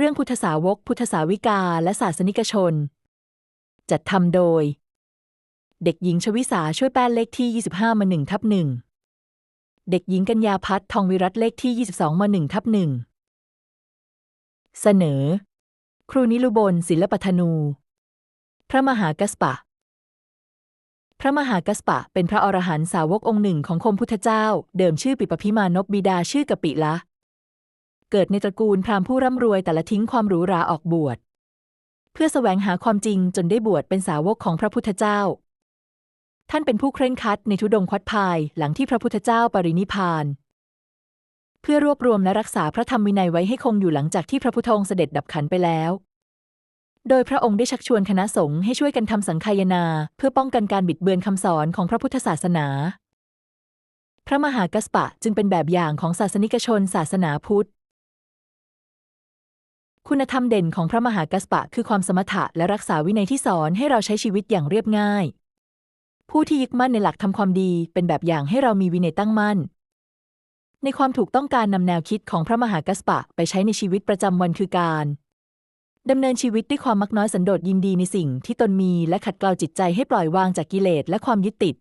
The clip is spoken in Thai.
เรื่องพุทธสาวก พุทธสาวิกา และศาสนิกชน จัดทำโดย เด็กหญิงชวิสาช่วยแป้นเลขที่ 25มา1ทับ1เด็กหญิงกัญญาพัฒน์ทองวิรัตเลขที่ 22มา1ทับ1เสนอ ครูนิลุบลศิลปธนู พระมหากัสปะ พระมหากัสปะ เป็นพระอรหันตสาวกองค์หนึ่งของคมพุทธเจ้า เดิมชื่อปิปพิมานพบิดาชื่อกปิละ เกิดในตระกูลพราหมณ์ผู้ร่ำรวยแต่ละทิ้งความหรูหราออกบวช เพื่อแสวงหาความจริงจนได้บวชเป็นสาวกของพระพุทธเจ้า ท่านเป็นผู้เคร่งครัดในทุดงควัดพายหลังที่พระพุทธเจ้าปรินิพาน เพื่อรวบรวมและรักษาพระธรรมวินัยไว้ให้คงอยู่หลังจากที่พระพุทธองค์เสด็จดับขันไปแล้วโดยพระองค์ได้ชักชวนคณะสงฆ์ให้ช่วยกันทำสังฆายนา เพื่อป้องกันการบิดเบือนคำสอนของพระพุทธศาสนา พระมหากัสปะจึงเป็นแบบอย่างของศาสนิกชนศาสนาพุทธ คุณธรรมเด่นของพระมหากัสปะคือความสมถะและรักษาวินัยที่สอนให้เราใช้ชีวิตอย่างเรียบง่าย ผู้ที่ยึดมั่นในหลักทำความดีเป็นแบบอย่างให้เรามีวินัยตั้งมั่น ในความถูกต้องการนำแนวคิดของพระมหากัสปะไปใช้ในชีวิตประจำวันคือการดำเนินชีวิตด้วยความมักน้อยสันโดษยินดีในสิ่งที่ตนมีและขัดเกลาจิตใจให้ปล่อยวางจากกิเลสและความยึดติด